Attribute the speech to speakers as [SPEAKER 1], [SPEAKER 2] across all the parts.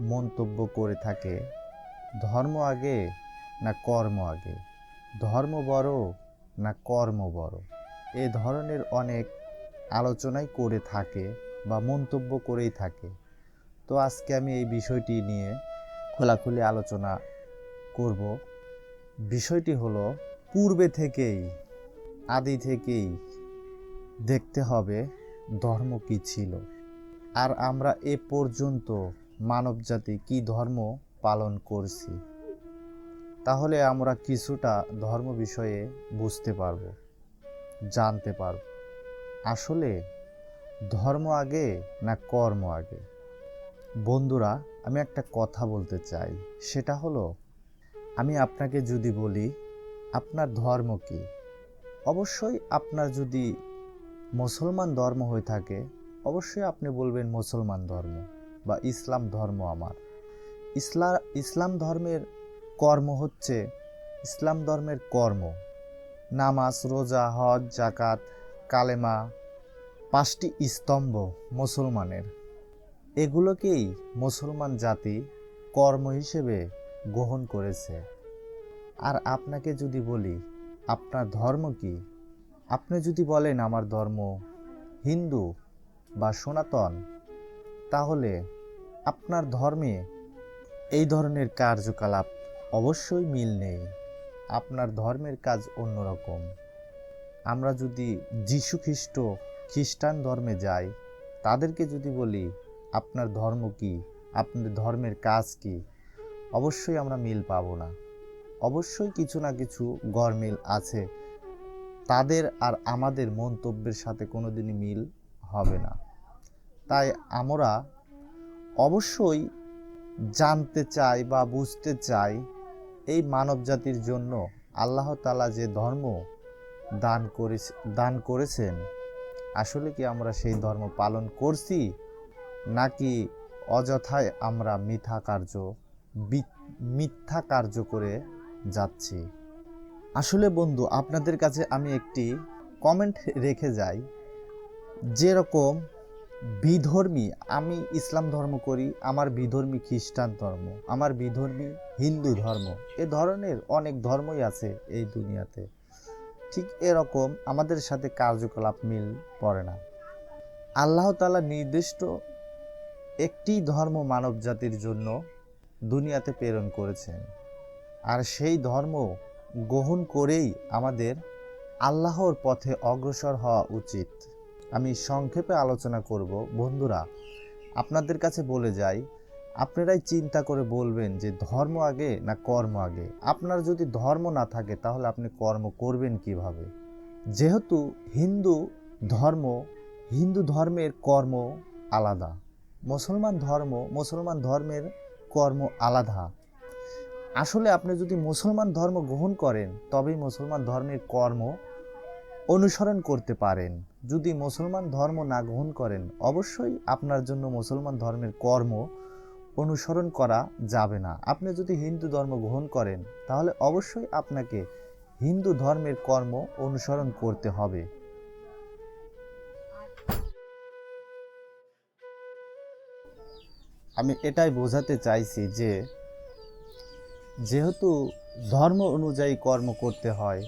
[SPEAKER 1] মন্তব্য করে থাকে, ধর্ম আগে না কর্ম আগে? ধর্ম বড় না কর্ম বড়? এ ধরনের অনেক আলোচনাই করে থাকে বা মন্তব্য করেই থাকে। তো আজকে আমি এই বিষয়টি নিয়ে খোলাখুলি আলোচনা করব। বিষয়টি হলো, পূর্বে থেকেই, আদি থেকেই দেখতে হবে ধর্ম কী ছিল। আর আমরা এ পর্যন্ত মানবজাতি কি ধর্ম পালন করছি? তাহলে আমরা কিছুটা ধর্ম বিষয়ে বুঝতে পারব, জানতে পারব। আসলে ধর্ম আগে না কর্ম আগে? বন্ধুরা, আমি একটা কথা বলতে চাই। সেটা হলো, আমি আপনাকে যদি বলি, আপনার ধর্ম কি? অবশ্যই আপনার যদি মুসলমান ধর্ম হয়ে থাকে, অবশ্যই আপনি বলবেন মুসলমান ধর্ম। বা ইসলাম ধর্ম আমার। ইসলা, ইসলাম ধর্মের কর্ম হচ্ছে, ইসলাম ধর্মের কর্ম। নামাজ, রোজা, হজ জাকাত কালেমা, পাঁচটি স্তম্ভ মুসলমানের। এগুলোকেই মুসলমান জাতি কর্ম হিসেবে গ্রহণ করেছে। আর আপনাকে যদি বলি, আপনার ধর্ম কি? আপনি যদি বলেন আমার ধর্ম হিন্দু বা সনাতন তাহলে আপনার ধর্মে এই ধরনের কার্যকলাপ অবশ্যই মিল নেই। আপনার ধর্মের কাজ অন্যরকম। আমরা যদি যীশু খ্রিস্ট খ্রিস্টান ধর্মে যাই, তাদেরকে যদি বলি, আপনার ধর্ম কি? আপনার ধর্মের কাজ কি? অবশ্যই আমরা মিল পাবো না। অবশ্যই কিছু না কিছু গরমিল আছে। তাদের আর আমাদের মন্তব্যের সাথে কোনোদিনই মিল হবে না। তাই আমরা অবশ্যই জানতে চাই বা বুঝতে চাই এই মানব জাতির জন্য আল্লাহ তালা যে ধর্ম দান করে দান করেছেন, আসলে কি আমরা সেই ধর্ম পালন করছি নাকি অযথায় আমরা মিথ্যা কার্য মিথ্যা কার্য করে যাচ্ছি? আসলে বন্ধু, আপনাদের কাছে আমি একটি কমেন্ট রেখে যাই। যেরকম বিধর্মী, আমি ইসলাম ধর্ম করি, আমার বিধর্মী খ্রিস্টান ধর্ম, আমার বিধর্মী হিন্দু ধর্ম, এ ধরনের অনেক ধর্মই আছে এই দুনিয়াতে। ঠিক এরকম আমাদের সাথে কার্যকলাপ মিল পড়ে না। আল্লাহ তালা নির্দিষ্ট একটি ধর্ম মানব জাতির জন্য দুনিয়াতে প্রেরণ করেছেন। আর সেই ধর্ম গ্রহণ করেই আমাদের আল্লাহর পথে অগ্রসর হওয়া উচিত। আমি সংক্ষেপে আলোচনা করব। বন্ধুরা, আপনাদের কাছে বলে যাই, আপনারাই চিন্তা করে বলবেন যে ধর্ম আগে না কর্ম আগে? আপনার যদি ধর্ম না থাকে, তাহলে আপনি কর্ম করবেন কীভাবে? যেহেতু হিন্দু ধর্ম, হিন্দু ধর্মের কর্ম আলাদা। মুসলমান ধর্ম, মুসলমান ধর্মের কর্ম আলাদা। আসলে আপনি যদি মুসলমান ধর্ম গ্রহণ করেন, তবেই মুসলমান ধর্মের কর্ম অনুসরণ করতে পারেন। যদি মুসলমান ধর্ম না গ্রহণ করেন, অবশ্যই আপনার জন্য মুসলমান ধর্মের কর্ম অনুসরণ করা যাবে না। আপনি যদি হিন্দু ধর্ম গ্রহণ করেন, তাহলে অবশ্যই আপনাকে হিন্দু ধর্মের কর্ম অনুসরণ করতে হবে। আমি এটাই বোঝাতে চাইছি যে, যেহেতু ধর্ম অনুযায়ী কর্ম করতে হয়,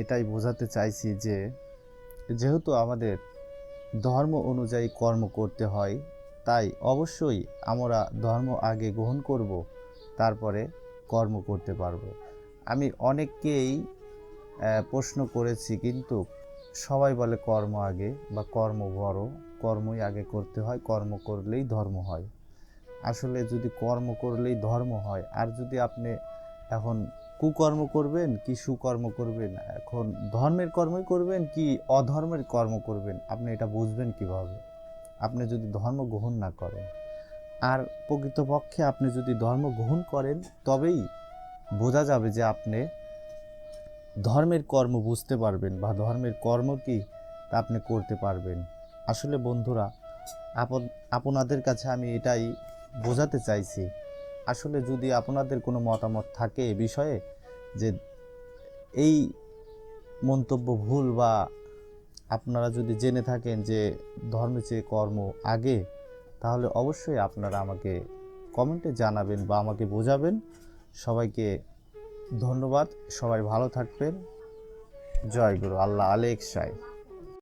[SPEAKER 1] এটাই বোঝাতে চাইছি যে যেহেতু আমাদের ধর্ম অনুযায়ী কর্ম করতে হয়, তাই অবশ্যই আমরা ধর্ম আগে গ্রহণ করব, তারপরে কর্ম করতে পারব। আমি অনেককেই প্রশ্ন করেছি, কিন্তু সবাই বলে কর্ম আগে বা কর্ম বড়, কর্মই আগে করতে হয়, কর্ম করলেই ধর্ম হয়। আসলে যদি কর্ম করলেই ধর্ম হয়, আর যদি আপনি এখন কুকর্ম করবেন কি সুকর্ম করবেন? এখন ধর্মের কর্মই করবেন কি অধর্মের কর্ম করবেন? আপনি এটা বুঝবেন কীভাবে? আপনি যদি ধর্ম গ্রহণ না করেন, আর প্রকৃতপক্ষে আপনি যদি ধর্ম গ্রহণ করেন, তবেই বোঝা যাবে যে আপনি ধর্মের কর্ম বুঝতে পারবেন বা ধর্মের কর্ম কি তা আপনি করতে পারবেন। আসলে বন্ধুরা, আপন, আপনাদের কাছে আমি এটাই বোঝাতে চাইছি আসলে যদি আপনাদের কোনো মতামত থাকে এ বিষয়ে, যে এই মন্তব্য ভুল বা আপনারা যদি জেনে থাকেন যে ধর্মের চেয়ে কর্ম আগে, তাহলে অবশ্যই আপনারা আমাকে কমেন্টে জানাবেন বা আমাকে বোঝাবেন। সবাইকে ধন্যবাদ, সবাই ভালো থাকবেন। জয় গুরু, আল্লাহ আলেক সাই